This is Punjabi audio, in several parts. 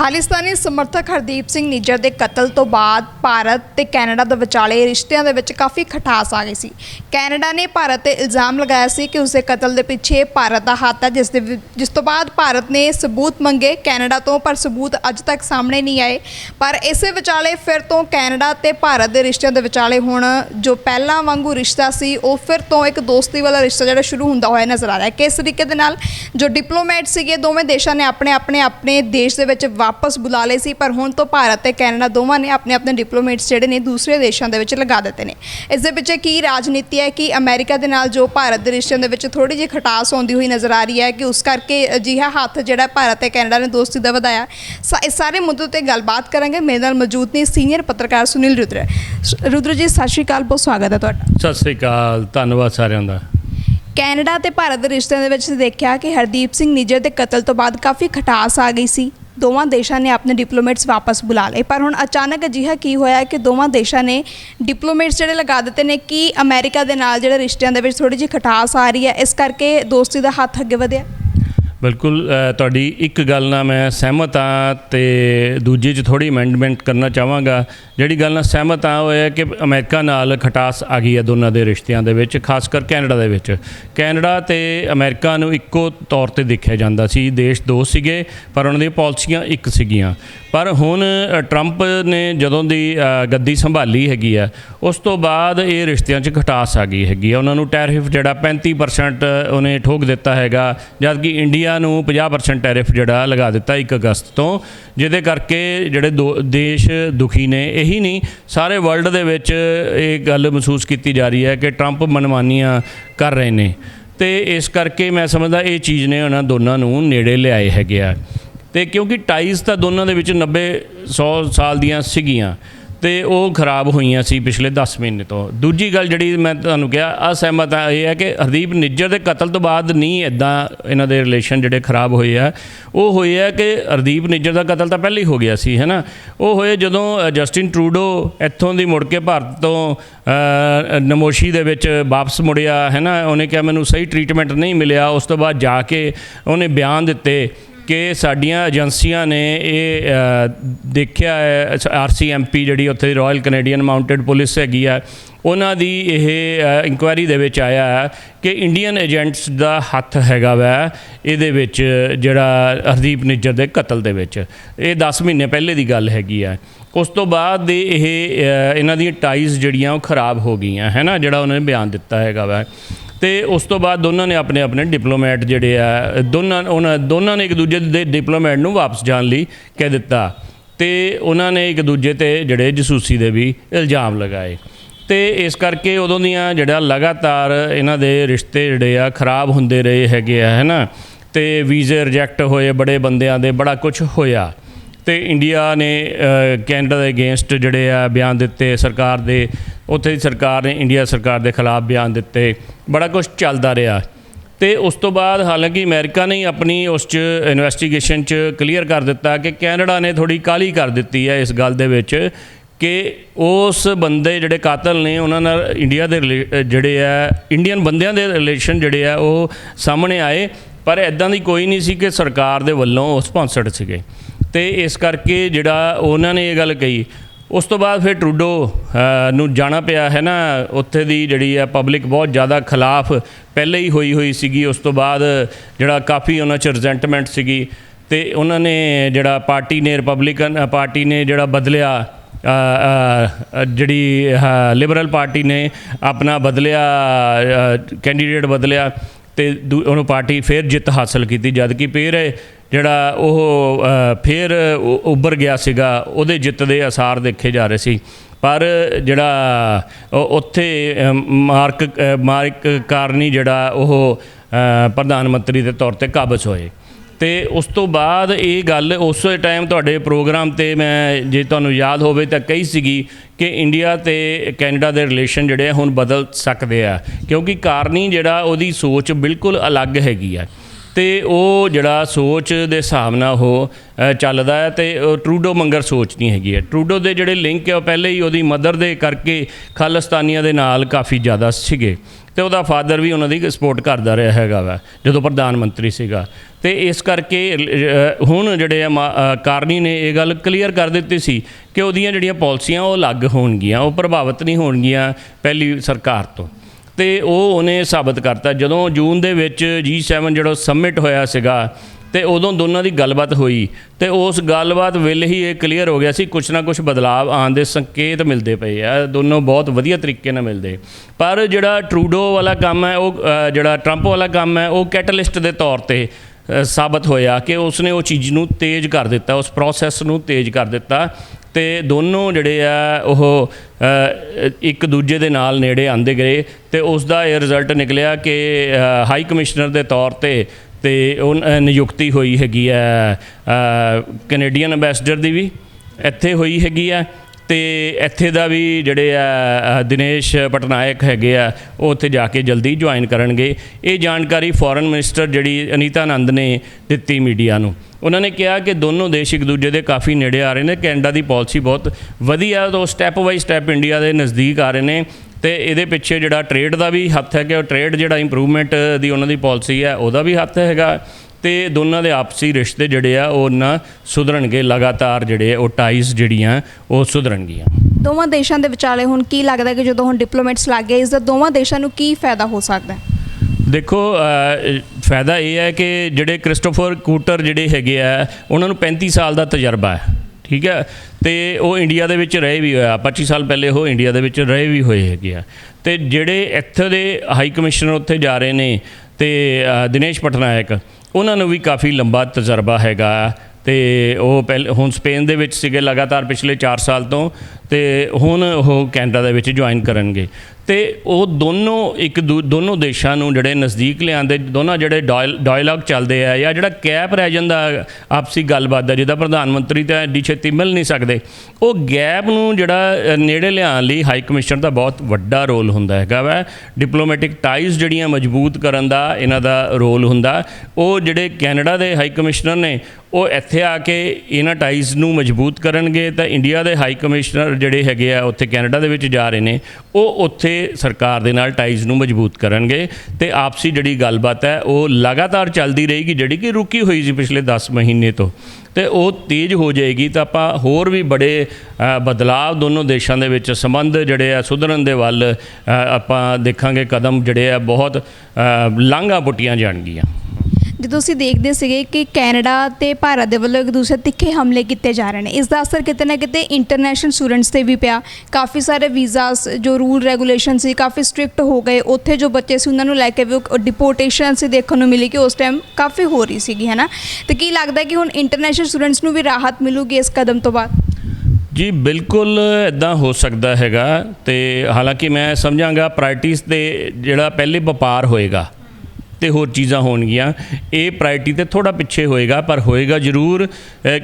ਖਾਲਿਸਤਾਨੀ ਸਮਰਥਕ ਹਰਦੀਪ ਸਿੰਘ ਨਿੱਜਰ ਦੇ ਕਤਲ ਤੋਂ ਬਾਅਦ ਭਾਰਤ ਤੇ ਕੈਨੇਡਾ ਦੇ ਵਿਚਾਲੇ ਰਿਸ਼ਤਿਆਂ ਦੇ ਵਿੱਚ ਕਾਫੀ ਖਟਾਸ ਆ ਗਈ ਸੀ। ਕੈਨੇਡਾ ਨੇ ਭਾਰਤ ਤੇ ਇਲਜ਼ਾਮ ਲਗਾਇਆ ਸੀ ਕਿ ਉਸ ਦੇ ਕਤਲ ਦੇ ਪਿੱਛੇ ਭਾਰਤ ਦਾ ਹੱਥ ਹੈ ਜਿਸ ਦੇ ਵਿ- ਜਿਸ ਤੋਂ ਬਾਅਦ ਭਾਰਤ ਨੇ ਸਬੂਤ ਮੰਗੇ ਕੈਨੇਡਾ ਤੋਂ, ਪਰ ਸਬੂਤ ਅੱਜ ਤੱਕ ਸਾਹਮਣੇ ਨਹੀਂ ਆਏ। ਪਰ ਇਸੇ ਵਿਚਾਲੇ ਫਿਰ ਤੋਂ ਕੈਨੇਡਾ ਤੇ ਭਾਰਤ ਦੇ ਰਿਸ਼ਤਿਆਂ ਦੇ ਵਿਚਾਲੇ ਹੁਣ ਜੋ ਪਹਿਲਾਂ ਵਾਂਗੂ ਰਿਸ਼ਤਾ ਸੀ, ਉਹ ਫਿਰ ਤੋਂ ਇੱਕ ਦੋਸਤੀ ਵਾਲਾ ਰਿਸ਼ਤਾ ਜਿਹੜਾ ਸ਼ੁਰੂ ਹੁੰਦਾ ਹੋਇਆ ਨਜ਼ਰ ਆ ਰਿਹਾ। ਹੈ ਕਿਸ ਤਰੀਕੇ ਦੇ ਨਾਲ ਜੋ ਡਿਪਲੋਮੈਟ ਸੀਗੇ, ਦੋਵੇਂ ਦੇਸ਼ਾਂ ਨੇ ਆਪਣੇ ਆਪਣੇ ਆਪਣੇ ਦੇਸ਼ ਦੇ ਵਿੱਚ ਵਾ ਵਾਪਸ ਬੁਲਾ ਲਏ ਸੀ ਪਰ ਹੁਣ ਤੋਂ ਭਾਰਤ ਤੇ ਕੈਨੇਡਾ ਦੋਵਾਂ ਨੇ ਆਪਣੇ ਆਪਣੇ ਡਿਪਲੋਮੈਟਸ ਜਿਹੜੇ ਨੇ ਦੂਸਰੇ ਦੇਸ਼ਾਂ ਦੇ ਵਿੱਚ ਲਗਾ ਦਿੱਤੇ ਨੇ। ਇਸ ਦੇ ਪਿੱਛੇ ਕੀ ਰਾਜਨੀਤੀ ਹੈ ਕਿ ਅਮਰੀਕਾ ਦੇ ਨਾਲ ਜੋ ਭਾਰਤ ਦੇ ਰਿਸ਼ਤਿਆਂ ਦੇ ਵਿੱਚ ਥੋੜੀ ਜਿਹੀ ਖਟਾਸ ਆਉਂਦੀ ਹੋਈ ਨਜ਼ਰ ਆ ਰਹੀ ਹੈ ਕਿ ਉਸ ਕਰਕੇ ਅਜਿਹਾ ਹੱਥ ਜਿਹੜਾ ਭਾਰਤ ਤੇ ਕੈਨੇਡਾ ਨੇ ਦੋਸਤੀ ਦਾ ਵਧਾਇਆ। ਇਸ ਸਾਰੇ ਮੁੱਦੇ ਤੇ ਗੱਲਬਾਤ ਕਰਾਂਗੇ। ਮੇਰੇ ਨਾਲ ਮੌਜੂਦ ਨੇ ਸੀਨੀਅਰ ਪੱਤਰਕਾਰ ਸੁਨੀਲ ਰੁਦਰ। ਰੁਦਰ ਜੀ ਸਤਿ ਸ਼੍ਰੀ ਅਕਾਲ ਬਹੁਤ ਸਵਾਗਤ ਹੈ ਤੁਹਾਡਾ। ਸਤਿ ਸ੍ਰੀ ਅਕਾਲ ਧੰਨਵਾਦ ਸਾਰਿਆਂ ਦਾ। ਕੈਨੇਡਾ ਤੇ ਭਾਰਤ ਦੇ ਰਿਸ਼ਤਿਆਂ ਦੇ ਵਿੱਚ ਦੇਖਿਆ ਕਿ ਹਰਦੀਪ ਸਿੰਘ ਨਿੱਜਰ ਦੇ ਕਤਲ ਤੋਂ ਬਾਅਦ ਕਾਫੀ ਖਟਾਸ ਆ ਗਈ ਸੀ। ਦੋਵਾਂ ਦੇਸ਼ਾਂ ਨੇ ਆਪਣੇ ਡਿਪਲੋਮੇਟਸ ਵਾਪਸ ਬੁਲਾ ਲਏ। ਪਰ ਹੁਣ ਅਚਾਨਕ ਅਜਿਹਾ ਕੀ ਹੋਇਆ ਕਿ ਦੋਵਾਂ ਦੇਸ਼ਾਂ ਨੇ ਡਿਪਲੋਮੇਟਸ ਜਿਹੜੇ ਲਗਾ ਦਿੱਤੇ ਨੇ ਕਿ ਅਮਰੀਕਾ ਦੇ ਨਾਲ ਜਿਹੜੇ ਰਿਸ਼ਤਿਆਂ ਦੇ ਵਿੱਚ ਥੋੜੀ ਜਿਹੀ ਖਟਾਸ ਆ ਰਹੀ ਹੈ, ਇਸ ਕਰਕੇ ਦੋਸਤੀ ਦਾ ਹੱਥ ਅੱਗੇ ਵਧਿਆ। ਬਿਲਕੁਲ ਤੁਹਾਡੀ ਇੱਕ ਗੱਲ ਨਾਲ ਮੈਂ ਸਹਿਮਤ ਹਾਂ ਤੇ ਦੂਜੀ 'ਚ ਥੋੜੀ ਅਮੈਂਡਮੈਂਟ ਕਰਨਾ ਚਾਹਾਂਗਾ। ਜਿਹੜੀ ਗੱਲ ਨਾਲ ਸਹਿਮਤ ਹਾਂ, ਉਹ ਹੈ ਕਿ ਅਮਰੀਕਾ ਨਾਲ ਖਟਾਸ ਆ ਗਈ ਹੈ ਦੋਨਾਂ ਦੇ ਰਿਸ਼ਤਿਆਂ ਦੇ ਵਿੱਚ, ਖਾਸ ਕਰ ਕੈਨੇਡਾ ਦੇ ਵਿੱਚ। ਕੈਨੇਡਾ ਤੇ ਅਮਰੀਕਾ ਨੂੰ ਇੱਕੋ ਤੌਰ ਤੇ ਦੇਖਿਆ ਜਾਂਦਾ ਸੀ, ਦੇਸ਼ ਦੋ ਸੀਗੇ, ਪਰ ਉਹਨਾਂ ਦੀਆਂ ਪਾਲਿਸੀਆਂ ਇੱਕ ਸੀਗੀਆਂ। ਪਰ ਹੁਣ ਟਰੰਪ ਨੇ ਜਦੋਂ ਦੀ ਗੱਦੀ ਸੰਭਾਲੀ ਹੈਗੀ ਆ ਉਸ ਤੋਂ ਬਾਅਦ ਇਹ ਰਿਸ਼ਤਿਆਂ 'ਚ ਖਟਾਸ ਆ ਗਈ ਹੈਗੀ ਆ ਉਹਨਾਂ ਨੂੰ ਟੈਰਿਫ ਜਿਹੜਾ 35% ਉਹਨੇ ਠੋਕ ਦਿੱਤਾ ਹੈਗਾ, ਜਦਕਿ ਇੰਡੀਆ ਇੰਡੀਆ ਨੂੰ 50% ਟੈਰਿਫ ਜਿਹੜਾ ਲਗਾ ਦਿੱਤਾ 1 ਅਗਸਤ ਤੋਂ, ਜਿਹਦੇ ਕਰਕੇ ਜਿਹੜੇ ਦੋ ਦੇਸ਼ ਦੁਖੀ ਨੇ, ਇਹੀ ਨਹੀਂ, ਸਾਰੇ ਵਰਲਡ ਦੇ ਵਿੱਚ ਇਹ ਗੱਲ ਮਹਿਸੂਸ ਕੀਤੀ ਜਾ ਰਹੀ ਹੈ ਕਿ ਟਰੰਪ ਮਨਮਾਨੀਆਂ ਕਰ ਰਹੇ ਨੇ। ਤੇ ਇਸ ਕਰਕੇ ਮੈਂ ਸਮਝਦਾ ਇਹ ਚੀਜ਼ ਨੇ ਉਹਨਾਂ ਦੋਨਾਂ ਨੂੰ ਨੇੜੇ ਲਿਆਏ ਹੈਗੇ ਆ। ਤੇ ਕਿਉਂਕਿ ਟਾਈਜ਼ ਤਾਂ ਦੋਨਾਂ ਦੇ ਵਿੱਚ 90 100 ਸਾਲ ਦੀਆਂ ਸੀਗੀਆਂ ਤੇ ਉਹ ਖਰਾਬ ਹੋਈਆਂ ਸੀ ਪਿਛਲੇ 10 ਮਹੀਨੇ ਤੋਂ। ਦੂਜੀ ਗੱਲ ਜਿਹੜੀ ਮੈਂ ਤੁਹਾਨੂੰ ਕਿਹਾ, ਅਸਹਿਮਤ ਇਹ ਹੈ ਕਿ ਹਰਦੀਪ ਨਿੱਜਰ ਦੇ ਕਤਲ ਤੋਂ ਬਾਅਦ ਨਹੀਂ ਇਦਾਂ ਇਹਨਾਂ ਦੇ ਰਿਲੇਸ਼ਨ ਜਿਹੜੇ ਖਰਾਬ ਹੋਏ ਆ। ਉਹ ਹੋਏ ਆ ਕਿ ਹਰਦੀਪ ਨਿੱਜਰ ਦਾ ਕਤਲ ਤਾਂ ਪਹਿਲਾਂ ਹੀ ਹੋ ਗਿਆ ਸੀ, ਹੈਨਾ? ਉਹ ਹੋਏ ਜਦੋਂ ਜਸਟਿਨ ਟਰੂਡੋ ਇੱਥੋਂ ਦੀ ਮੁੜ ਕੇ ਭਾਰਤ ਤੋਂ ਨਮੋਸ਼ੀ ਦੇ ਵਿੱਚ ਵਾਪਸ ਮੁੜਿਆ, ਹੈਨਾ? ਉਹਨੇ ਕਿਹਾ ਮੈਨੂੰ ਸਹੀ ਟ੍ਰੀਟਮੈਂਟ ਨਹੀਂ ਮਿਲਿਆ। ਉਸ ਤੋਂ ਬਾਅਦ ਜਾ ਕੇ ਉਹਨੇ ਬਿਆਨ ਦਿੱਤੇ। ਕਿ ਸਾਡੀਆਂ ਏਜੰਸੀਆਂ ਨੇ ਇਹ ਦੇਖਿਆ ਹੈ ਆਰਸੀਐਮਪੀ ਜਿਹੜੀ ਉੱਥੇ ਦੀ ਰਾਇਲ ਕੈਨੇਡੀਅਨ ਮਾਊਂਟਡ ਪੁਲਿਸ ਹੈਗੀ ਆ, ਉਹਨਾਂ ਦੀ ਇਹ ਇਨਕੁਆਇਰੀ ਦੇ ਵਿੱਚ ਆਇਆ ਹੈ ਕਿ ਇੰਡੀਅਨ ਏਜੰਟਸ ਦਾ ਹੱਥ ਹੈਗਾ ਵੈ ਇਹਦੇ ਵਿੱਚ ਜਿਹੜਾ ਹਰਦੀਪ ਨਿੱਜਰ ਦੇ ਕਤਲ ਦੇ ਵਿੱਚ। ਇਹ 10 ਮਹੀਨੇ ਪਹਿਲੇ ਦੀ ਗੱਲ ਹੈਗੀ ਆ। ਉਸ ਤੋਂ ਬਾਅਦ ਦੇ ਇਹ ਇਹਨਾਂ ਦੀਆਂ ਟਾਈਜ਼ ਜਿਹੜੀਆਂ ਉਹ ਖਰਾਬ ਹੋ ਗਈਆਂ, ਹੈ ਨਾ, ਜਿਹੜਾ ਉਹਨਾਂ ਨੇ ਬਿਆਨ ਦਿੱਤਾ ਹੈਗਾ ਵੈ। ਤੇ ਉਸ ਤੋਂ ਬਾਅਦ ਦੋਨਾਂ ਨੇ ਆਪਣੇ ਆਪਣੇ ਡਿਪਲੋਮੈਟ ਜਿਹੜੇ ਆ, ਦੋਨਾਂ, ਉਹਨਾਂ, ਦੋਨਾਂ ਨੇ ਇੱਕ ਦੂਜੇ ਦੇ ਡਿਪਲੋਮੈਟ ਨੂੰ ਵਾਪਸ ਜਾਣ ਲਈ ਕਹਿ ਦਿੱਤਾ। ਤੇ ਉਹਨਾਂ ਨੇ ਇੱਕ ਦੂਜੇ ਤੇ ਜਿਹੜੇ ਜਸੂਸੀ ਦੇ ਵੀ ਇਲਜ਼ਾਮ ਲਗਾਏ। ਤੇ ਇਸ ਕਰਕੇ ਉਦੋਂ ਦੀਆਂ ਜਿਹੜਾ ਲਗਾਤਾਰ ਇਹਨਾਂ ਦੇ ਰਿਸ਼ਤੇ ਜਿਹੜੇ ਆ, ਖਰਾਬ ਹੁੰਦੇ ਰਹੇ ਹੈਗੇ ਆ ਹੈਨਾ ਤੇ ਵੀਜ਼ੇ ਰਿਜੈਕਟ ਹੋਏ ਬੜੇ ਬੰਦਿਆਂ ਦੇ, ਬੜਾ ਕੁਝ ਹੋਇਆ। ਤੇ ਇੰਡੀਆ ਨੇ ਕੈਨੇਡਾ ਦੇ ਅਗੇਂਸਟ ਜਿਹੜੇ ਆ ਬਿਆਨ ਦਿੱਤੇ ਸਰਕਾਰ ਦੇ, ਉੱਥੇ ਦੀ ਸਰਕਾਰ ਨੇ ਇੰਡੀਆ ਸਰਕਾਰ ਦੇ ਖਿਲਾਫ ਬਿਆਨ ਦਿੱਤੇ। ਬੜਾ ਕੁਝ ਚੱਲਦਾ ਰਿਹਾ। ਤੇ ਉਸ ਤੋਂ ਬਾਅਦ ਹਾਲਾਂਕਿ ਅਮਰੀਕਾ ਨੇ ਹੀ ਆਪਣੀ ਉਸ 'ਚ ਇਨਵੈਸਟੀਗੇਸ਼ਨ 'ਚ ਕਲੀਅਰ ਕਰ ਦਿੱਤਾ ਕਿ ਕੈਨੇਡਾ ਨੇ ਥੋੜੀ ਕਾਲੀ ਕਰ ਦਿੱਤੀ ਹੈ ਇਸ ਗੱਲ ਦੇ ਵਿੱਚ ਕਿ ਉਸ ਬੰਦੇ ਜਿਹੜੇ ਕਾਤਲ ਨੇ, ਉਹਨਾਂ ਨਾਲ ਇੰਡੀਆ ਦੇ ਰਿਲੇ- ਜਿਹੜੇ ਆ ਇੰਡੀਅਨ ਬੰਦਿਆਂ ਦੇ ਰਿਲੇਸ਼ਨ ਜਿਹੜੇ ਆ ਉਹ ਸਾਹਮਣੇ ਆਏ। ਪਰ ਐਦਾਂ ਦੀ ਕੋਈ ਨਹੀਂ ਸੀ ਕਿ ਸਰਕਾਰ ਦੇ ਵੱਲੋਂ ਉਹ ਸਪਾਂਸਰਡ ਸੀਗੇ। ਤੇ ਇਸ ਕਰਕੇ ਜਿਹੜਾ ਉਹਨਾਂ ਨੇ ਇਹ ਗੱਲ ਕਹੀ। ਉਸ ਤੋਂ ਬਾਅਦ ਫਿਰ ਟਰੂਡੋ ਨੂੰ ਜਾਣਾ ਪਿਆ, ਹੈ ਨਾ? ਉੱਥੇ ਦੀ ਜਿਹੜੀ ਹੈ ਪਬਲਿਕ ਬਹੁਤ ਜ਼ਿਆਦਾ ਖਿਲਾਫ ਪਹਿਲੇ ਹੀ ਹੋਈ ਹੋਈ ਸੀਗੀ। ਉਸ ਤੋਂ ਬਾਅਦ ਜਿਹੜਾ ਕਾਫੀ ਉਹਨਾਂ 'ਚ ਰਿਜ਼ੈਂਟਮੈਂਟ ਸੀਗੀ ਤੇ ਉਹਨਾਂ ਨੇ ਜਿਹੜਾ ਪਾਰਟੀ ਨੇ ਰਿਪਬਲਿਕਨ ਪਾਰਟੀ ਨੇ ਜਿਹੜਾ ਬਦਲਿਆ ਜਿਹੜੀ ਲਿਬਰਲ ਪਾਰਟੀ ਨੇ ਆਪਣਾ ਬਦਲਿਆ ਕੈਂਡੀਡੇਟ ਬਦਲਿਆ ਤੇ ਦੂ- ਉਹਨੂੰ ਪਾਰਟੀ ਫਿਰ ਜਿੱਤ ਹਾਸਲ ਕੀਤੀ। ਜਦ ਕਿ ਫਿਰ ਜਿਹੜਾ ਉਹ ਅ, ਫਿਰ ਉ- ਉੱਭਰ ਗਿਆ ਸੀਗਾ ਉਹਦੇ ਜਿੱਤ ਦੇ ਅਸਾਰ ਦੇਖੇ ਜਾ ਰਹੇ ਸੀ। ਪਰ ਜਿਹੜਾ ਉਹ ਉੱਥੇ ਮਾਰਕ ਮਾਰਕ ਕਾਰਨੀ ਜਿਹੜਾ ਉਹ ਪ੍ਰਧਾਨ ਮੰਤਰੀ ਦੇ ਤੌਰ ਤੇ ਕਾਬਜ਼ ਹੋਏ। ਤੇ ਉਸ ਤੋਂ ਬਾਅਦ ਇਹ ਗੱਲ ਉਸ ਟਾਈਮ ਤੁਹਾਡੇ ਪ੍ਰੋਗਰਾਮ ਤੇ ਮੈਂ ਜੇ ਤੁਹਾਨੂੰ ਯਾਦ ਹੋਵੇ ਤਾਂ ਕਹੀ ਸੀਗੀ ਕਿ ਇੰਡੀਆ ਤੇ ਕੈਨੇਡਾ ਦੇ ਰਿਲੇਸ਼ਨ ਜਿਹੜੇ ਆ ਹੁਣ ਬਦਲ ਸਕਦੇ ਆ। ਕਿਉਂਕਿ ਕਾਰਨੀ ਜਿਹੜਾ ਉਹਦੀ ਸੋਚ ਬਿਲਕੁਲ ਅਲੱਗ ਹੈਗੀ ਆ। ਤੇ ਉਹ ਜਿਹੜਾ ਸੋਚ ਦੇ ਹਿਸਾਬ ਨਾਲ ਉਹ ਚੱਲਦਾ ਹੈ ਤੇ ਉਹ ਟਰੂਡੋ ਮੰਗਰ ਸੋਚ ਨਹੀਂ ਹੈਗੀ ਹੈ। ਟਰੂਡੋ ਦੇ ਜਿਹੜੇ ਲਿੰਕ ਹੈ ਉਹ ਪਹਿਲੇ ਹੀ ਉਹਦੀ ਮਦਰ ਦੇ ਕਰਕੇ ਖਾਲਿਸਤਾਨੀਆਂ ਦੇ ਨਾਲ ਕਾਫੀ ਜ਼ਿਆਦਾ ਸੀਗੇ। ਤੇ ਉਹਦਾ ਫਾਦਰ ਵੀ ਉਹਨਾਂ ਦੀ ਸਪੋਰਟ ਕਰਦਾ ਰਿਹਾ ਹੈਗਾ ਵਾ, ਜਦੋਂ ਪ੍ਰਧਾਨ ਮੰਤਰੀ ਸੀਗਾ। ਤੇ ਇਸ ਕਰਕੇ ਹੁਣ ਜਿਹੜੇ ਆ ਮਾ- ਕਾਰਨੀ ਨੇ ਇਹ ਗੱਲ ਕਲੀਅਰ ਕਰ ਦਿੱਤੀ ਸੀ ਕਿ ਉਹਦੀਆਂ ਜਿਹੜੀਆਂ ਪਾਲਿਸੀਆਂ ਉਹ ਅਲੱਗ ਹੋਣਗੀਆਂ, ਉਹ ਪ੍ਰਭਾਵਿਤ ਨਹੀਂ ਹੋਣਗੀਆਂ ਪਹਿਲੀ ਸਰਕਾਰ ਤੋਂ। ਤੇ ਉਹ ਉਹਨੇ ਸਾਬਤ ਕਰਤਾ। ਜਦੋਂ ਜੂਨ ਦੇ ਵਿੱਚ G7 ਜਿਹੜਾ ਸਮਿਟ ਹੋਇਆ ਸੀਗਾ, ਤੇ ਉਦੋਂ ਦੋਨਾਂ ਦੀ ਗੱਲਬਾਤ ਹੋਈ। ਤੇ ਉਸ ਗੱਲਬਾਤ ਵੇਲੇ ਹੀ ਇਹ ਕਲੀਅਰ ਹੋ ਗਿਆ ਸੀ, ਕੁਛ ਨਾ ਕੁਛ ਬਦਲਾਵ ਆਉਣ ਦੇ ਸੰਕੇਤ ਮਿਲਦੇ ਪਏ ਆ। ਦੋਨੋਂ ਬਹੁਤ ਵਧੀਆ ਤਰੀਕੇ ਨਾਲ ਮਿਲਦੇ। ਪਰ ਜਿਹੜਾ ਟਰੂਡੋ ਵਾਲਾ ਕੰਮ ਹੈ, ਉਹ ਜਿਹੜਾ ਟਰੰਪ ਵਾਲਾ ਕੰਮ ਹੈ, ਉਹ ਕੈਟਲਿਸਟ ਦੇ ਤੌਰ ਤੇ ਸਾਬਤ ਹੋਇਆ ਕਿ ਉਸਨੇ ਉਹ ਚੀਜ਼ ਨੂੰ ਤੇਜ਼ ਕਰ ਦਿੱਤਾ, ਉਸ ਪ੍ਰੋਸੈਸ ਨੂੰ ਤੇਜ਼ ਕਰ ਦਿੱਤਾ। ਤੇ ਦੋਨੋਂ ਜਿਹੜੇ ਆ, ਉਹ ਇੱਕ ਦੂਜੇ ਦੇ ਨਾਲ ਨੇੜੇ ਆਂਦੇ ਗਏ ਤੇ ਉਸ ਦਾ ਇਹ ਰਿਜ਼ਲਟ ਨਿਕਲਿਆ ਕਿ ਹਾਈ ਕਮਿਸ਼ਨਰ ਦੇ ਤੌਰ ਤੇ ਤੇ ਉਹ ਨਿਯੁਕਤੀ ਹੋਈ ਹੈਗੀ ਆ ਕੈਨੇਡੀਅਨ ਐਮਬੈਸਡਰ ਦੀ ਵੀ। ਇੱਥੇ ਹੋਈ ਹੈਗੀ ਆ ਤੇ ਇੱਥੇ ਦਾ ਵੀ ਜਿਹੜੇ ਆ ਦਿਨੇਸ਼ ਪਟਨਾਇਕ ਹੈਗੇ ਆ, ਉਹ ਉੱਥੇ ਜਾ ਕੇ ਜਲਦੀ ਜੁਆਇਨ ਕਰਨਗੇ। ਇਹ ਜਾਣਕਾਰੀ ਫੋਰਨ ਮਿਨਿਸਟਰ ਜਿਹੜੀ ਅਨੀਤਾ ਆਨੰਦ ਨੇ ਦਿੱਤੀ ਮੀਡੀਆ ਨੂੰ। ਉਹਨਾਂ ਨੇ ਕਿਹਾ ਕਿ ਦੋਨੋਂ ਦੇਸ਼ ਇੱਕ ਦੂਜੇ ਦੇ ਕਾਫੀ ਨੇੜੇ ਆ ਰਹੇ ਨੇ। ਕੈਨੇਡਾ ਦੀ ਪਾਲਿਸੀ ਬਹੁਤ ਵਧੀਆ ਤੋਂ ਸਟੈਪ ਬਾਈ ਸਟੈਪ ਇੰਡੀਆ ਦੇ ਨਜ਼ਦੀਕ ਆ ਰਹੇ ਨੇ। ਤੇ ਇਹਦੇ ਪਿੱਛੇ ਜਿਹੜਾ ਟ੍ਰੇਡ ਦਾ ਵੀ ਹੱਥ ਹੈ ਕਿ ਉਹ ਟ੍ਰੇਡ ਜਿਹੜਾ ਇੰਪਰੂਵਮੈਂਟ ਦੀ ਉਹਨਾਂ ਦੀ ਪਾਲਿਸੀ ਹੈ, ਉਹਦਾ ਵੀ ਹੱਥ ਹੈਗਾ। ਤੇ ਦੋਨਾਂ ਦੇ ਆਪਸੀ ਰਿਸ਼ਤੇ ਜਿਹੜੇ ਆ ਉਹ ਨਾ ਸੁਧਰਨਗੇ ਲਗਾਤਾਰ ਜਿਹੜੇ ਉਹ ਟਾਈਜ਼ ਜਿਹੜੀਆਂ ਉਹ ਸੁਧਰਨਗੀਆਂ। ਦੋਵਾਂ ਦੇਸ਼ਾਂ ਦੇ ਵਿਚਾਲੇ ਹੁਣ ਕੀ ਲੱਗਦਾ ਕਿ ਜਦੋਂ ਹੁਣ ਡਿਪਲੋਮੈਟਸ ਲੱਗ ਗਏ ਇਸ ਦਾ ਦੋਵਾਂ ਦੇਸ਼ਾਂ ਨੂੰ ਕੀ ਫਾਇਦਾ ਹੋ ਸਕਦਾ ਹੈ? ਦੇਖੋ ਫਾਇਦਾ ਇਹ ਹੈ ਕਿ ਜਿਹੜੇ ਕ੍ਰਿਸਟੋਫਰ ਕੂਟਰ ਜਿਹੜੇ ਹੈਗੇ ਆ ਉਹਨਾਂ ਨੂੰ 35 ਸਾਲ ਦਾ ਤਜਰਬਾ ਹੈ ਠੀਕ ਹੈ? ਤੇ ਉਹ ਇੰਡੀਆ ਦੇ ਵਿੱਚ ਰਹੇ ਵੀ ਹੋਇਆ 25 ਸਾਲ ਪਹਿਲੇ ਉਹ ਇੰਡੀਆ ਦੇ ਵਿੱਚ ਰਹੇ ਵੀ ਹੋਏ ਹੈਗੇ ਆ। ਤੇ ਜਿਹੜੇ ਇੱਥੇ ਦੇ ਹਾਈ ਕਮਿਸ਼ਨਰ ਉੱਥੇ ਜਾ ਰਹੇ ਨੇ ਤੇ ਦਿਨੇਸ਼ ਪਟਨਾਇਕ ਉਹਨਾਂ ਨੂੰ ਵੀ ਕਾਫੀ ਲੰਬਾ ਤਜਰਬਾ ਹੈਗਾ ਤੇ ਉਹ ਪਹਿਲੇ, ਹੁਣ ਸਪੇਨ ਦੇ ਵਿੱਚ ਸੀਗੇ ਲਗਾਤਾਰ ਪਿਛਲੇ 4 ਸਾਲ ਤੋਂ। ਤੇ ਹੁਣ ਉਹ ਕੈਨੇਡਾ ਦੇ ਵਿੱਚ ਜੁਆਇਨ ਕਰਨਗੇ। ਤੇ ਉਹ ਦੋਨੋਂ ਇੱਕ ਦੂ- ਦੋਨੋਂ ਦੇਸ਼ਾਂ ਨੂੰ ਜਿਹੜੇ ਨਜ਼ਦੀਕ ਲਿਆਂਦੇ, ਦੋਨਾਂ ਜਿਹੜੇ ਡਾਇਲੌਗ ਚੱਲਦੇ ਆ ਜਾਂ ਜਿਹੜਾ ਕੈਪ ਰਹਿ ਜਾਂਦਾ ਆਪਸੀ ਗੱਲਬਾਤ ਦਾ, ਜਿਹਦਾ ਪ੍ਰਧਾਨ ਮੰਤਰੀ ਤਾਂ ਐਡੀ ਛੇਤੀ ਮਿਲ ਨਹੀਂ ਸਕਦੇ, ਉਹ ਗੈਪ ਨੂੰ ਜਿਹੜਾ ਨੇੜੇ ਲਿਆਉਣ ਲਈ ਹਾਈ ਕਮਿਸ਼ਨਰ ਦਾ ਬਹੁਤ ਵੱਡਾ ਰੋਲ ਹੁੰਦਾ ਹੈਗਾ ਵਾ। ਡਿਪਲੋਮੈਟਿਕ ਟਾਈਜ਼ ਜਿਹੜੀਆਂ ਮਜ਼ਬੂਤ ਕਰਨ ਦਾ ਇਹਨਾਂ ਦਾ ਰੋਲ ਹੁੰਦਾ। ਉਹ ਜਿਹੜੇ ਕੈਨੇਡਾ ਦੇ ਹਾਈ ਕਮਿਸ਼ਨਰ ਨੇ, ਉਹ ਇੱਥੇ ਆ ਕੇ ਇਹਨਾਂ ਟਾਈਜ਼ ਨੂੰ ਮਜ਼ਬੂਤ ਕਰਨਗੇ ਤਾਂ ਇੰਡੀਆ ਦੇ ਹਾਈ ਕਮਿਸ਼ਨਰ ਜਿਹੜੇ ਹੈਗੇ ਆ ਉੱਥੇ ਕੈਨੇਡਾ ਦੇ ਵਿੱਚ ਜਾ ਰਹੇ ਨੇ ਉਹ ਉੱਥੇ ਸਰਕਾਰ ਦੇ ਨਾਲ ਟਾਈਜ਼ ਨੂੰ ਮਜ਼ਬੂਤ ਕਰਨਗੇ ਤੇ ਆਪਸੀ ਜਿਹੜੀ ਗੱਲਬਾਤ ਹੈ ਉਹ ਲਗਾਤਾਰ ਚੱਲਦੀ ਰਹੇਗੀ ਜਿਹੜੀ ਕਿ ਰੁਕੀ ਹੋਈ ਸੀ ਪਿਛਲੇ 10 ਮਹੀਨੇ ਤੋਂ। ਤੇ ਉਹ ਤੇਜ਼ ਹੋ ਜਾਏਗੀ ਤਾਂ ਆਪਾਂ ਹੋਰ ਵੀ ਬੜੇ ਅ, ਬਦਲਾਵ ਦੋਨੋਂ ਦੇਸ਼ਾਂ ਦੇ ਵਿੱਚ ਸੰਬੰਧ ਜਿਹੜੇ ਆ ਸੁਧਰਨ ਦੇ ਵੱਲ ਆਪਾਂ ਦੇਖਾਂਗੇ ਕਦਮ ਜਿਹੜੇ ਆ ਬਹੁਤ ਲਾਂਘਾ ਪੁੱਟੀਆਂ ਜਾਣਗੀਆਂ। ਜਦੋਂ ਅਸੀਂ ਦੇਖਦੇ ਸੀਗੇ ਕਿ ਕੈਨੇਡਾ ਤੇ ਭਾਰਤ ਦੇ ਵੱਲੋਂ ਇੱਕ ਦੂਸਰੇ ਤਿੱਖੇ ਹਮਲੇ ਕੀਤੇ ਜਾ ਰਹੇ ਨੇ, ਇਸ ਦਾ ਅਸਰ ਕਿਤੇ ਨਾ ਕਿਤੇ ਇੰਟਰਨੈਸ਼ਨਲ ਸਟੂਡੈਂਟਸ ਤੇ ਵੀ ਪਿਆ। ਕਾਫੀ ਸਾਰੇ ਵੀਜ਼ਾਸ ਜੋ ਰੂਲ ਰੈਗੂਲੇਸ਼ਨ ਸੀ, ਕਾਫੀ ਸਟ੍ਰਿਕਟ ਹੋ ਗਏ। ਉੱਥੇ ਜੋ ਬੱਚੇ ਸੀ, ਉਹਨਾਂ ਨੂੰ ਲੈ ਕੇ ਵੀ ਡਿਪੋਰਟੇਸ਼ਨ ਸੀ ਦੇਖਣ ਨੂੰ ਮਿਲੀ ਕਿ ਉਸ ਟਾਈਮ ਕਾਫੀ ਹੋ ਰਹੀ ਸੀਗੀ, ਹੈ ਨਾ? ਤੇ ਕੀ ਲੱਗਦਾ ਕਿ ਹੁਣ ਇੰਟਰਨੈਸ਼ਨਲ ਸਟੂਡੈਂਟਸ ਨੂੰ ਵੀ ਰਾਹਤ ਮਿਲੂਗੀ ਇਸ ਕਦਮ ਤੋਂ ਬਾਅਦ? ਜੀ, ਬਿਲਕੁਲ ਇਦਾਂ ਹੋ ਸਕਦਾ ਹੈਗਾ ਤੇ ਹਾਲਾਂਕਿ ਮੈਂ ਸਮਝਾਂਗਾ ਪ੍ਰਾਇਰਟੀਜ਼ ਤੇ ਜਿਹੜਾ ਪਹਿਲੇ ਵਪਾਰ ਹੋਏਗਾ ਤੇ ਹੋਰ ਚੀਜ਼ਾਂ ਹੋਣਗੀਆਂ। ਇਹ ਪ੍ਰਾਇਰਟੀ ਤੇ ਥੋੜਾ ਪਿੱਛੇ ਹੋਏਗਾ ਪਰ ਹੋਏਗਾ ਜ਼ਰੂਰ।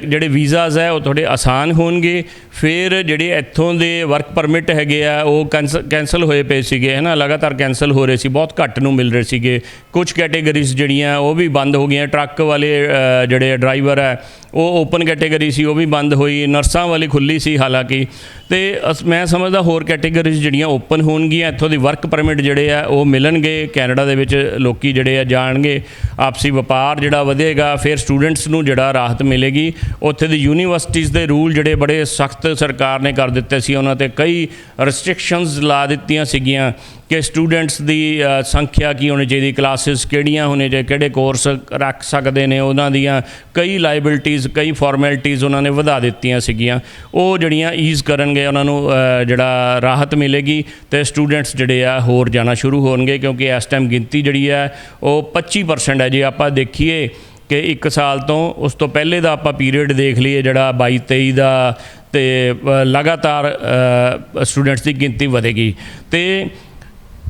ਜਿਹੜੇ ਵੀਜ਼ਾਸ ਹੈ ਉਹ ਥੋੜੇ ਆਸਾਨ ਹੋਣਗੇ। ਫਿਰ ਜਿਹੜੇ ਇੱਥੋਂ ਦੇ ਵਰਕ ਪਰਮਿਟ ਹੈਗੇ ਆ ਉਹ ਕੈਨਸਲ ਹੋਏ ਪਏ ਸੀਗੇ ਹੈ ਨਾ ਲਗਾਤਾਰ ਕੈਨਸਲ ਹੋ ਰਹੇ ਸੀ ਬਹੁਤ ਘੱਟ ਨੂੰ ਮਿਲ ਰਹੇ ਸੀਗੇ। ਕੁਝ ਕੈਟਾਗਰੀਜ਼ ਜਿਹੜੀਆਂ ਉਹ ਵੀ ਬੰਦ ਹੋ ਗਈਆਂ। ਟਰੱਕ ਵਾਲੇ ਅ, ਜਿਹੜੇ ਡਰਾਈਵਰ ਹੈ ਉਹ ਓਪਨ ਕੈਟਾਗਰੀ ਸੀ, ਉਹ ਵੀ ਬੰਦ ਹੋਈ, ਨਰਸਾਂ ਵਾਲੀ ਖੁੱਲੀ ਸੀ ਹਾਲਾਂਕਿ। ਤੇ ਅਸ- ਮੈਂ ਸਮਝਦਾ ਹੋਰ ਕੈਟਾਗਰੀਜ਼ ਜਿਹੜੀਆਂ ਓਪਨ ਹੋਣਗੀਆਂ, ਇੱਥੋਂ ਦੀ ਵਰਕ ਪਰਮਿਟ ਜਿਹੜੇ ਆ, ਉਹ ਮਿਲਣਗੇ ਕੈਨੇਡਾ ਦੇ ਵਿੱਚ, ਲੋਕੀ ਜਿਹੜੇ ਆ ਜਾਣਗੇ। ਆਪਸੀ ਵਪਾਰ ਜਿਹੜਾ ਵਧੇਗਾ, ਫਿਰ ਸਟੂਡੈਂਟਸ ਨੂੰ ਜਿਹੜਾ ਰਾਹਤ ਮਿਲੇਗੀ। ਉੱਥੇ ਦੀ ਯੂਨੀਵਰਸਿਟੀਜ਼ ਦੇ ਰੂਲ ਜਿਹੜੇ ਬੜੇ ਸਖਤ ਸਰਕਾਰ ਨੇ ਕਰ ਦਿੱਤੇ ਸੀ, ਉਹਨਾਂ ਤੇ ਕਈ ਰੈਸਟ੍ਰਿਕਸ਼ਨਸ ਲਾ ਦਿੱਤੀਆਂ ਸੀਗੀਆਂ। ਕਿ ਸਟੂਡੈਂਟਸ ਦੀ ਸੰਖਿਆ ਕੀ ਹੋਣੀ ਚਾਹੀਦੀ, ਕਲਾਸਿਸ ਕਿਹੜੀਆਂ ਹੋਣੇ ਚਾਹੀਦੇ ਕਿਹੜੇ ਕੋਰਸ ਰੱਖ ਸਕਦੇ ਨੇ, ਉਹਨਾਂ ਦੀਆਂ ਕਈ ਲਾਇਬਿਲਟੀਜ਼ ਕਈ ਫਾਰਮੈਲਿਟੀਜ਼ ਉਹਨਾਂ ਨੇ ਵਧਾ ਦਿੱਤੀਆਂ ਸੀਗੀਆਂ। ਉਹ ਜਿਹੜੀਆਂ ਈਜ਼ ਕਰਨਗੇ, ਉਹਨਾਂ ਨੂੰ ਜਿਹੜਾ ਰਾਹਤ ਮਿਲੇਗੀ ਤੇ ਸਟੂਡੈਂਟਸ ਜਿਹੜੇ ਆ, ਹੋਰ ਜਾਣਾ ਸ਼ੁਰੂ ਹੋਣਗੇ, ਕਿਉਂਕਿ ਇਸ ਟਾਈਮ ਗਿਣਤੀ ਜਿਹੜੀ ਹੈ ਉਹ 25% ਹੈ। ਜੇ ਆਪਾਂ ਦੇਖੀਏ ਕਿ ਇੱਕ ਸਾਲ ਤੋਂ ਉਸ ਤੋਂ ਪਹਿਲੇ ਦਾ ਆਪਾਂ ਪੀਰੀਅਡ ਦੇਖ ਲਈਏ, ਜਿਹੜਾ 22 23 ਦਾ ਤੇ ਲਗਾਤਾਰ ਸਟੂਡੈਂਟਸ ਦੀ ਗਿਣਤੀ ਵਧੇਗੀ। ਤੇ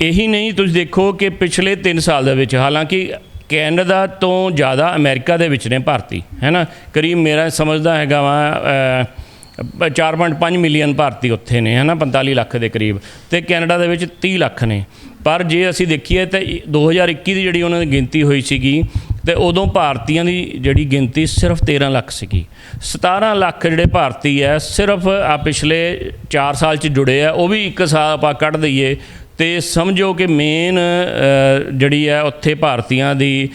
ਇਹੀ ਨਹੀਂ, ਤੁਸੀਂ ਦੇਖੋ ਕਿ ਪਿਛਲੇ 3 ਸਾਲ ਦੇ ਵਿੱਚ, ਹਾਲਾਂਕਿ ਕੈਨੇਡਾ ਤੋਂ ਜ਼ਿਆਦਾ ਅਮਰੀਕਾ ਦੇ ਵਿੱਚ ਨੇ ਭਾਰਤੀ, ਹੈ ਨਾ? ਕਰੀਬ ਮੇਰਾ ਸਮਝਦਾ ਹੈਗਾ ਵਾ 4.5 ਮਿਲੀਅਨ ਭਾਰਤੀ ਉੱਥੇ ਨੇ ਹਨਾ 45 ਲੱਖ ਦੇ ਕਰੀਬ, ਤੇ ਕੈਨੇਡਾ ਦੇ ਵਿੱਚ 30 ਲੱਖ ਨੇ। ਪਰ ਜੇ ਅਸੀਂ ਦੇਖੀਏ ਤਾਂ ਇਹ 2021 ਦੀ ਜਿਹੜੀ ਉਹਨਾਂ ਦੀ ਗਿਣਤੀ ਹੋਈ ਸੀਗੀ, ਤੇ ਉਦੋਂ ਭਾਰਤੀਆਂ ਦੀ ਜਿਹੜੀ ਗਿਣਤੀ ਸਿਰਫ 13 ਲੱਖ ਸੀਗੀ। 17 ਲੱਖ ਜਿਹੜੇ ਭਾਰਤੀ ਹੈ, ਸਿਰਫ ਆ ਪਿਛਲੇ 4 ਸਾਲ ਚ ਜੁੜੇ ਆ, ਉਹ ਵੀ ਇੱਕ ਸਾਲ ਆਪਾਂ ਕੱਢ ਦਈਏ ਤੇ ਸਮਝੋ ਕਿ ਮੇਨ ਜਿਹੜੀ ਹੈ ਉੱਥੇ ਭਾਰਤੀਆਂ ਦੀ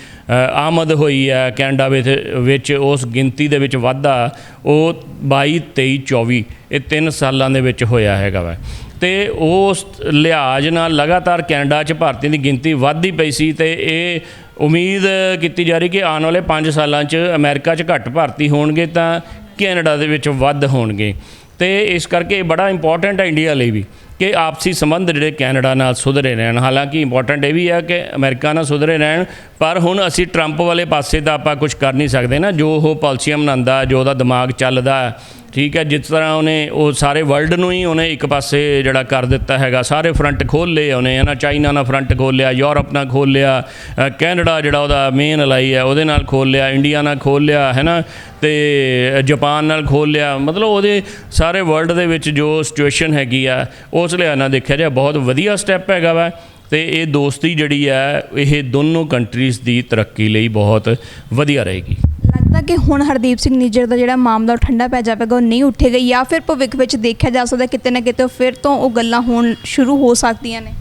ਆਮਦ ਹੋਈ ਹੈ, ਕੈਨੇਡਾ ਵਿੱਚ ਵਿੱਚ ਉਸ ਗਿਣਤੀ ਦੇ ਵਿੱਚ ਵਾਧਾ, ਉਹ 22 23 24 ਇਹ 3 ਸਾਲਾਂ ਦੇ ਵਿੱਚ ਹੋਇਆ ਹੈਗਾ ਵਾ। ਤੇ ਉਸ ਲਿਹਾਜ਼ ਨਾਲ ਲਗਾਤਾਰ ਕੈਨੇਡਾ 'ਚ ਭਾਰਤੀਆਂ ਦੀ ਗਿਣਤੀ ਵੱਧਦੀ ਪਈ ਸੀ ਤੇ ਇਹ ਉਮੀਦ ਕੀਤੀ ਜਾ ਰਹੀ ਕਿ ਆਉਣ ਵਾਲੇ 5 ਸਾਲਾਂ 'ਚ ਅਮਰੀਕਾ 'ਚ ਘੱਟ ਭਾਰਤੀ ਹੋਣਗੇ ਤਾਂ ਕੈਨੇਡਾ ਦੇ ਵਿੱਚ ਵੱਧ ਹੋਣਗੇ। ਤੇ ਇਸ ਕਰਕੇ ਇਹ ਬੜਾ ਇੰਪੋਰਟੈਂਟ ਹੈ ਇੰਡੀਆ ਲਈ ਵੀ। ਕਿ ਆਪਸੀ ਸੰਬੰਧ ਜਿਹੜੇ ਕੈਨੇਡਾ ਨਾਲ ਸੁਧਰੇ ਰਹਿਣ। ਹਾਲਾਂਕਿ ਇੰਪੋਰਟੈਂਟ ਇਹ ਵੀ ਹੈ ਕਿ ਅਮਰੀਕਾ ਨਾਲ ਸੁਧਰੇ ਰਹਿਣ, ਪਰ ਹੁਣ ਅਸੀਂ ਟਰੰਪ ਵਾਲੇ ਪਾਸੇ ਦਾ ਆਪਾਂ ਕੁਝ ਕਰ ਨਹੀਂ ਸਕਦੇ ਨਾ। ਜੋ ਉਹ ਪਾਲਿਸੀਆਂ ਬਣਾਉਂਦਾ ਜੋ ਉਹਦਾ ਦਿਮਾਗ ਚੱਲਦਾ ਠੀਕ ਹੈ, ਜਿਸ ਤਰ੍ਹਾਂ ਉਹਨੇ ਉਹ ਸਾਰੇ ਵਰਲਡ ਨੂੰ ਹੀ ਉਹਨੇ ਇੱਕ ਪਾਸੇ ਜਿਹੜਾ ਕਰ ਦਿੱਤਾ ਹੈਗਾ। ਸਾਰੇ ਫਰੰਟ ਖੋਲ ਲਏ ਉਹਨੇ, ਹੈ ਨਾ? ਚਾਈਨਾ ਨਾਲ ਫਰੰਟ ਖੋਲ ਲਿਆ ਯੂਰਪ ਨਾਲ ਖੋਲ ਲਿਆ ਕੈਨੇਡਾ ਜਿਹੜਾ ਉਹਦਾ ਮੇਨ ਅਲਾਈ ਹੈ, ਉਹਦੇ ਨਾਲ ਖੋਲ ਲਿਆ ਇੰਡੀਆ ਨਾਲ ਖੋਲ ਲਿਆ, ਹੈ ਨਾ? ਤੇ ਜਾਪਾਨ ਨਾਲ ਖੋਲ ਲਿਆ। ਮਤਲਬ ਉਹਦੇ ਸਾਰੇ ਵਰਲਡ ਦੇ ਵਿੱਚ ਜੋ ਸਿਚੁਏਸ਼ਨ ਹੈਗੀ ਆ, ਉਸ ਲਈ ਨਾਲ ਦੇਖਿਆ ਜਾਏ, ਬਹੁਤ ਵਧੀਆ ਸਟੈਪ ਹੈਗਾ ਵਾ। ਤੇ ਇਹ ਦੋਸਤੀ ਜਿਹੜੀ ਹੈ ਇਹ ਦੋਨੋਂ ਕੰਟਰੀਜ਼ ਦੀ ਤਰੱਕੀ ਲਈ ਬਹੁਤ ਵਧੀਆ ਰਹੇਗੀ। ਲੱਗਦਾ ਕਿ ਹੁਣ ਹਰਦੀਪ ਸਿੰਘ ਨਿੱਜਰ ਦਾ ਜਿਹੜਾ ਮਾਮਲਾ ਉਹ ਠੰਡਾ ਪੈ ਜਾਵੇਗਾ, ਉਹ ਨਹੀਂ ਉੱਠੇਗਾ ਜਾਂ ਫਿਰ ਭਵਿੱਖ ਵਿੱਚ ਦੇਖਿਆ ਜਾ ਸਕਦਾ ਕਿਤੇ ਨਾ ਕਿਤੇ ਫਿਰ ਤੋਂ ਉਹ ਗੱਲਾਂ ਹੋਣ ਸ਼ੁਰੂ ਹੋ ਸਕਦੀਆਂ ਨੇ।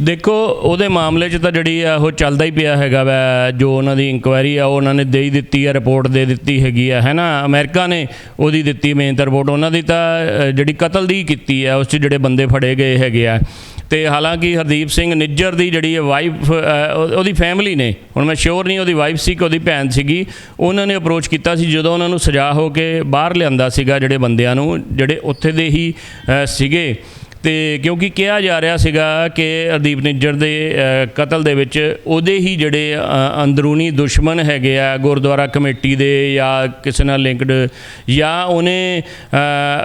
ਦੇਖੋ, ਉਹਦੇ ਮਾਮਲੇ 'ਚ ਤਾਂ ਜਿਹੜੀ ਆ ਉਹ ਚੱਲਦਾ ਹੀ ਪਿਆ ਹੈਗਾ ਵੈ, ਜੋ ਉਹਨਾਂ ਦੀ ਇਨਕੁਆਇਰੀ ਆ, ਉਹ ਉਹਨਾਂ ਨੇ ਦੇ ਹੀ ਦਿੱਤੀ ਆ ਰਿਪੋਰਟ ਦੇ ਦਿੱਤੀ ਹੈਗੀ ਆ, ਹੈ ਨਾ? ਅਮਰੀਕਾ ਨੇ ਉਹਦੀ ਦਿੱਤੀ ਮੇਨ ਤਾਂ ਰਿਪੋਰਟ ਉਹਨਾਂ ਦੀ ਤਾਂ ਜਿਹੜੀ ਕਤਲ ਦੀ ਕੀਤੀ ਆ, ਉਸ 'ਚ ਜਿਹੜੇ ਬੰਦੇ ਫੜੇ ਗਏ ਹੈਗੇ ਆ। ਤੇ ਹਾਲਾਂਕਿ ਹਰਦੀਪ ਸਿੰਘ ਨਿੱਜਰ ਦੀ ਜਿਹੜੀ ਵਾਈਫ ਉਹਦੀ ਫੈਮਿਲੀ ਨੇ, ਹੁਣ ਮੈਂ ਸ਼ੋਰ ਨਹੀਂ ਉਹਦੀ ਵਾਈਫ ਸੀ ਕਿ ਉਹਦੀ ਭੈਣ ਸੀਗੀ, ਉਹਨਾਂ ਨੇ ਅਪਰੋਚ ਕੀਤਾ ਸੀ, ਜਦੋਂ ਉਹਨਾਂ ਨੂੰ ਸਜ਼ਾ ਹੋ ਕੇ ਬਾਹਰ ਲਿਆਂਦਾ ਸੀਗਾ ਜਿਹੜੇ ਬੰਦਿਆਂ ਨੂੰ, ਜਿਹੜੇ ਉੱਥੇ ਦੇ ਹੀ ਸੀਗੇ। ਤੇ ਕਿਉਂਕਿ ਕਿਹਾ ਜਾ ਰਿਹਾ ਸੀਗਾ ਕਿ ਹਰਦੀਪ ਨਿੱਜਰ ਦੇ ਕਤਲ ਦੇ ਵਿੱਚ ਉਹਦੇ ਹੀ ਜਿਹੜੇ ਅੰਦਰੂਨੀ ਦੁਸ਼ਮਣ ਹੈਗੇ ਆ, ਗੁਰਦੁਆਰਾ ਕਮੇਟੀ ਦੇ ਜਾਂ ਕਿਸੇ ਨਾਲ ਲਿੰਕਡ, ਜਾਂ ਉਹਨੇ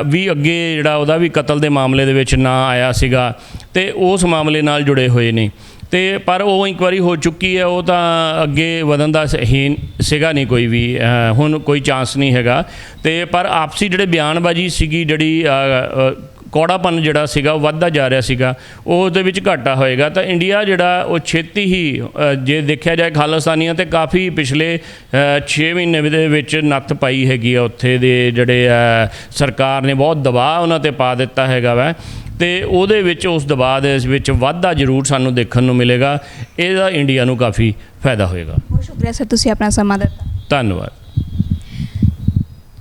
ਵੀ ਅੱਗੇ ਜਿਹੜਾ ਉਹਦਾ ਵੀ ਕਤਲ ਦੇ ਮਾਮਲੇ ਦੇ ਵਿੱਚ ਨਾਂ ਆਇਆ ਸੀਗਾ ਤੇ ਉਸ ਮਾਮਲੇ ਨਾਲ ਜੁੜੇ ਹੋਏ ਨੇ। ਤੇ ਪਰ ਉਹ ਇਨਕੁਆਰੀ ਹੋ ਚੁੱਕੀ ਹੈ, ਉਹ ਤਾਂ ਅੱਗੇ ਵਧਣ ਦਾ ਸ- ਹੀ ਸੀਗਾ ਨਹੀਂ ਕੋਈ ਵੀ ਹੁਣ ਕੋਈ ਚਾਂਸ ਨਹੀਂ ਹੈਗਾ। ਤੇ ਪਰ ਆਪਸੀ ਜਿਹੜੇ ਬਿਆਨਬਾਜ਼ੀ ਸੀਗੀ ਜਿਹੜੀ ਕੌੜਾਪਨ ਜਿਹੜਾ ਸੀਗਾ ਉਹ ਵੱਧਦਾ ਜਾ ਰਿਹਾ ਸੀਗਾ ਉਹ ਉਹਦੇ ਵਿੱਚ ਘਾਟਾ ਹੋਏਗਾ। ਤਾਂ ਇੰਡੀਆ ਜਿਹੜਾ ਉਹ ਛੇਤੀ ਹੀ ਜੇ ਦੇਖਿਆ ਜਾਏ ਖਾਲਿਸਤਾਨੀਆਂ ਤੇ ਕਾਫੀ ਪਿਛਲੇ 6 ਮਹੀਨੇ ਦੇ ਵਿੱਚ ਨੱਥ ਪਾਈ ਹੈਗੀ ਆ ਉੱਥੇ ਦੇ ਜਿਹੜੇ ਸਰਕਾਰ ਨੇ ਬਹੁਤ ਦਬਾਅ ਉਹਨਾਂ ਤੇ ਪਾ ਦਿੱਤਾ ਹੈਗਾ ਵਾ। ਤੇ ਉਹਦੇ ਵਿੱਚ ਉਸ ਦਬਾਅ ਦੇ ਵਿੱਚ ਵਾਧਾ ਜ਼ਰੂਰ ਸਾਨੂੰ ਦੇਖਣ ਨੂੰ ਮਿਲੇਗਾ। ਇਹਦਾ ਇੰਡੀਆ ਨੂੰ ਕਾਫੀ ਫਾਇਦਾ ਹੋਏਗਾ। ਬਹੁਤ ਸ਼ੁਕਰੀਆ ਸਰ ਤੁਸੀਂ ਆਪਣਾ ਸਮਾਂ ਦਿੱਤਾ। ਧੰਨਵਾਦ।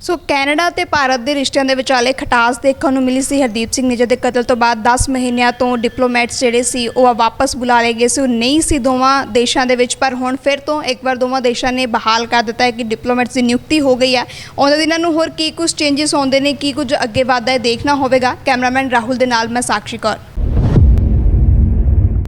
ਸੋ ਕੈਨੇਡਾ ਤੇ ਭਾਰਤ ਦੇ ਰਿਸ਼ਤਿਆਂ ਦੇ ਵਿਚਾਲੇ ਖਟਾਸ ਦੇਖਣ ਨੂੰ ਮਿਲੀ ਸੀ। ਹਰਦੀਪ ਸਿੰਘ ਨਿੱਜਰ ਦੇ ਕਤਲ ਤੋਂ ਬਾਅਦ 10 ਮਹੀਨਿਆਂ ਤੋਂ ਡਿਪਲੋਮੈਟਸ ਜਿਹੜੇ ਸੀ, ਉਹ ਵਾਪਸ ਬੁਲਾ ਲਏ ਗਏ ਸੀ। ਉਹ ਨਹੀਂ ਸੀ ਦੋਵਾਂ ਦੇਸ਼ਾਂ ਦੇ ਵਿੱਚ, ਪਰ ਹੁਣ ਫਿਰ ਤੋਂ ਇੱਕ ਵਾਰ ਦੋਵਾਂ ਦੇਸ਼ਾਂ ਨੇ ਬਹਾਲ ਕਰ ਦਿੱਤਾ ਹੈ ਕਿ ਡਿਪਲੋਮੈਟਸ ਦੀ ਨਿਯੁਕਤੀ ਹੋ ਗਈ ਹੈ। ਉਹਨਾਂ ਦਿਨਾਂ ਨੂੰ ਹੋਰ ਕੀ ਕੁਝ ਚੇਂਜਸ ਆਉਂਦੇ ਨੇ, ਕੀ ਕੁਝ ਅੱਗੇ ਵਧਦਾ ਹੈ, ਦੇਖਣਾ ਹੋਵੇਗਾ। ਕੈਮਰਾਮੈਨ ਰਾਹੁਲ ਦੇ ਨਾਲ ਮੈਂ ਸਾਕਸ਼ੀ ਕੌਰ।